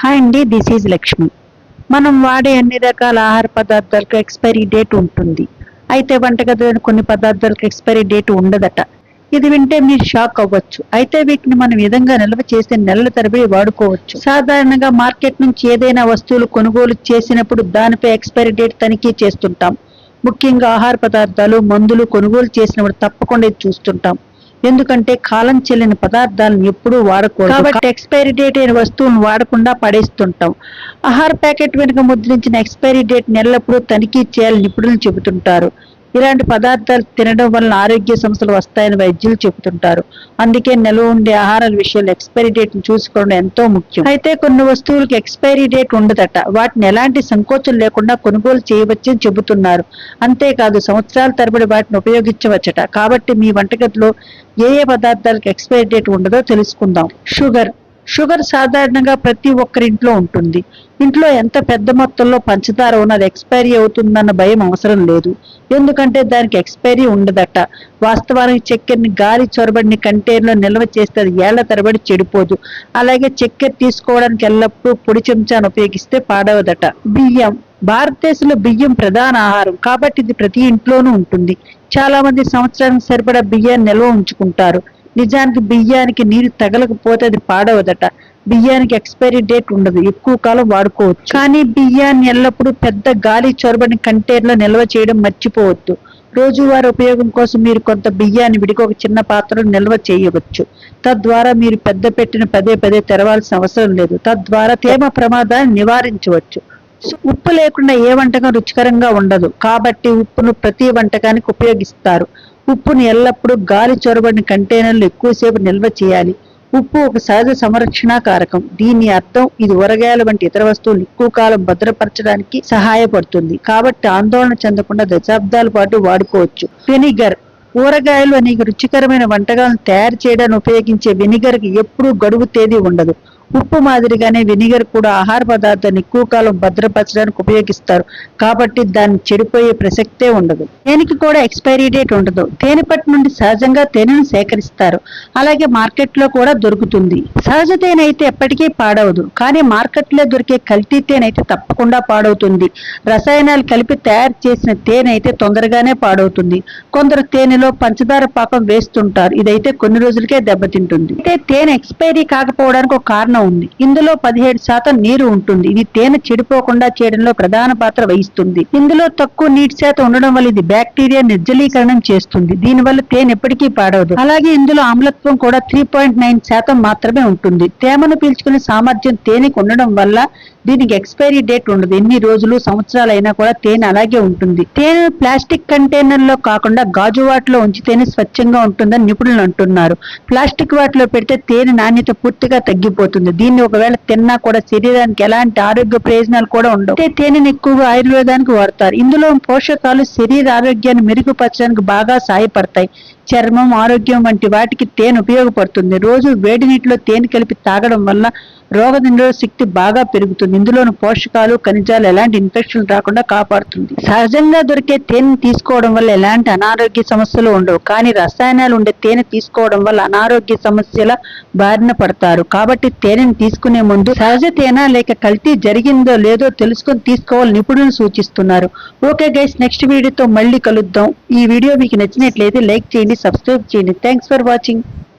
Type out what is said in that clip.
Hi అండి this is Lakshmi. మనం వాడే అన్ని రకాల ఆహార పదార్థాలకు ఎక్స్పైరీ డేట్ ఉంటుంది. అయితే వంటగదిలోని కొన్ని పదార్థాలకు ఎక్స్పైరీ డేట్ ఉండదట. ఇది వింటే మీరు షాక్ అవ్వచ్చు. అయితే వీటిని మనం విధంగా నిల్వ చేసి నెలల తరబడి వాడుకోవచ్చు. సాధారణంగా మార్కెట్ నుంచి ఏదైనా వస్తువులు కొనుగోలు చేసినప్పుడు దానిపై ఎక్స్పైరీ డేట్ తనిఖీ చేస్తుంటాం. ముఖ్యంగా ఆహార పదార్థాలు మందులు కొనుగోలు చేసినప్పుడు తప్పకుండా చూస్తుంటాం. ఎందుకంటే కాలం చెల్లిన పదార్థాలను ఎప్పుడూ వాడకూడదు. కాబట్టి ఎక్స్పైరీ డేట్ అయిన వస్తువులను వాడకుండా పడేస్తుంటాం. ఆహార ప్యాకెట్ వెనుక ముద్రించిన ఎక్స్పైరీ డేట్ ఎల్లప్పుడూ తనిఖీ చేయాలని నిపుణులు చెబుతుంటారు. ఇలాంటి పదార్థాలు తినడం వలన ఆరోగ్య సమస్యలు వస్తాయని వైద్యులు చెబుతుంటారు. అందుకే నిల్వ ఉండే ఆహారాల విషయంలో ఎక్స్పైరీ డేట్ను చూసుకోవడం ఎంతో ముఖ్యం. అయితే కొన్ని వస్తువులకు ఎక్స్పైరీ డేట్ ఉండదట. వాటిని ఎలాంటి సంకోచం లేకుండా కొనుగోలు చేయవచ్చని చెబుతున్నారు. అంతేకాదు సంవత్సరాల తరబడి వాటిని ఉపయోగించవచ్చట. కాబట్టి మీ వంటగదిలో ఏ ఏ పదార్థాలకు ఎక్స్పైరీ డేట్ ఉండదో తెలుసుకుందాం. షుగర్ షుగర్ సాధారణంగా ప్రతి ఒక్కరింట్లో ఉంటుంది. ఇంట్లో ఎంత పెద్ద మొత్తంలో పంచదార ఉన్నది ఎక్స్పైరీ అవుతుందన్న భయం అవసరం లేదు. ఎందుకంటే దానికి ఎక్స్పైరీ ఉండదట. వాస్తవానికి చక్కెరని గాలి చొరబడిని కంటైనర్లో నిల్వ చేస్తే అది ఏళ్ళ తరబడి చెడిపోదు. అలాగే చక్కెర తీసుకోవడానికి ఎల్లప్పుడూ పొడి చెంచాను ఉపయోగిస్తే పాడవదట. బియ్యం. భారతదేశంలో బియ్యం ప్రధాన ఆహారం. కాబట్టి ఇది ప్రతి ఇంట్లోనూ ఉంటుంది. చాలా మంది సంవత్సరానికి సరిపడా బియ్యాన్ని నిల్వ ఉంచుకుంటారు. నిజానికి బియ్యానికి నీరు తగలకపోతే అది పాడవదట. బియ్యానికి ఎక్స్పైరీ డేట్ ఉండదు. ఎక్కువ కాలం వాడుకోవచ్చు. కానీ బియ్యాన్ని ఎల్లప్పుడూ పెద్ద గాలి చొరబడిన కంటైనర్లో నిల్వ చేయడం మర్చిపోవద్దు. రోజువారీ ఉపయోగం కోసం మీరు కొంత బియ్యాన్ని విడిగా ఒక చిన్న పాత్రలో నిల్వ చేయవచ్చు. తద్వారా మీరు పెద్ద పెట్టిన పదే పదే తెరవాల్సిన అవసరం లేదు. తద్వారా తేమ ప్రమాదాన్ని నివారించవచ్చు. ఉప్పు లేకుండా ఏ వంటకం రుచికరంగా ఉండదు. కాబట్టి ఉప్పును ప్రతి వంటకానికి ఉపయోగిస్తారు. ఉప్పును ఎల్లప్పుడూ గాలి చొరబడిన కంటైనర్లు ఎక్కువసేపు నిల్వ చేయాలి. ఉప్పు ఒక సహజ సంరక్షణ కారకం. దీని అర్థం ఇది ఊరగాయల వంటి ఇతర వస్తువులు ఎక్కువ కాలం భద్రపరచడానికి సహాయపడుతుంది. కాబట్టి ఆందోళన చెందకుండా దశాబ్దాల పాటు వాడుకోవచ్చు. వెనిగర్. ఊరగాయలు అనేక రుచికరమైన వంటకాలను తయారు చేయడానికి ఉపయోగించే వెనిగర్కి ఎప్పుడూ గడువు తేదీ ఉండదు. ఉప్పు మాదిరిగానే వినిగర్ కూడా ఆహార పదార్థాన్ని ఎక్కువ కాలం భద్రపరచడానికి ఉపయోగిస్తారు. కాబట్టి దాన్ని చెడిపోయే ప్రసక్తే ఉండదు. తేనెకి కూడా ఎక్స్పైరీ డేట్ ఉండదు. తేనె పట్టు నుండి సహజంగా తేనెను సేకరిస్తారు. అలాగే మార్కెట్లో కూడా దొరుకుతుంది. సహజ తేనె అయితే ఎప్పటికీ పాడవదు. కానీ మార్కెట్లో దొరికే కల్తీ తేనె అయితే తప్పకుండా పాడవుతుంది. రసాయనాలు కలిపి తయారు చేసిన తేనె అయితే తొందరగానే పాడవుతుంది. కొందరు తేనెలో పంచదార పాకం వేస్తుంటారు. ఇదైతే కొన్ని రోజులకే దెబ్బతింటుంది. అయితే తేనె ఎక్స్పైరీ కాకపోవడానికి ఒక కారణం ఉంది. ఇందులో పదిహేడు శాతం నీరు ఉంటుంది. ఇది తేనె చెడిపోకుండా చేయడంలో ప్రధాన పాత్ర వహిస్తుంది. ఇందులో తక్కువ నీటి శాతం ఉండడం వల్ల ఇది బ్యాక్టీరియా నిర్జలీకరణం చేస్తుంది. దీనివల్ల తేనె ఎప్పటికీ పాడవదు. అలాగే ఇందులో ఆమ్లత్వం కూడా త్రీ పాయింట్ నైన్ శాతం మాత్రమే ఉంటుంది. తేమను పీల్చుకునే సామర్థ్యం తేనెకు ఉండడం వల్ల దీనికి ఎక్స్పైరీ డేట్ ఉండదు. ఎన్ని రోజులు సంవత్సరాలు అయినా కూడా తేనె అలాగే ఉంటుంది. తేనె ప్లాస్టిక్ కంటైనర్లో కాకుండా గాజు వాటిలో ఉంచితేనే స్వచ్ఛంగా ఉంటుందని నిపుణులు అంటున్నారు. ప్లాస్టిక్ వాటిలో పెడితే తేనె నాణ్యత పూర్తిగా తగ్గిపోతుంది. దీన్ని ఒకవేళ తిన్నా కూడా శరీరానికి ఎలాంటి ఆరోగ్య ప్రయోజనాలు కూడా ఉండవు. అయితే తేనెను ఎక్కువగా ఆయుర్వేదానికి వాడతారు. ఇందులో పోషకాలు శరీర ఆరోగ్యాన్ని మెరుగుపరచడానికి బాగా సహాయపడతాయి చర్మం ఆరోగ్యం వంటి వాటికి తేనె ఉపయోగపడుతుంది. రోజు వేడి నీటిలో తేనె కలిపి తాగడం వల్ల రోగ నిరోధక శక్తి బాగా పెరుగుతుంది. ఇందులోని పోషకాలు ఖనిజాలు ఎలాంటి ఇన్ఫెక్షన్ రాకుండా కాపాడుతుంది. సహజంగా దొరికే తేనె తీసుకోవడం వల్ల ఎలాంటి అనారోగ్య సమస్యలు ఉండవు. కానీ రసాయనాలు ఉండే తేనె తీసుకోవడం వల్ల అనారోగ్య సమస్యల బారిన పడతారు. కాబట్టి తేనెని తీసుకునే ముందు సహజ తేనె లేక కల్తీ జరిగిందో లేదో తెలుసుకొని తీసుకోవాలని నిపుణులు సూచిస్తున్నారు. ఓకే గైస్ నెక్స్ట్ వీడియోతో మళ్ళీ కలుద్దాం. ఈ వీడియో మీకు నచ్చినట్లయితే లైక్ చేయండి kindly subscribe channel. Thanks for watching.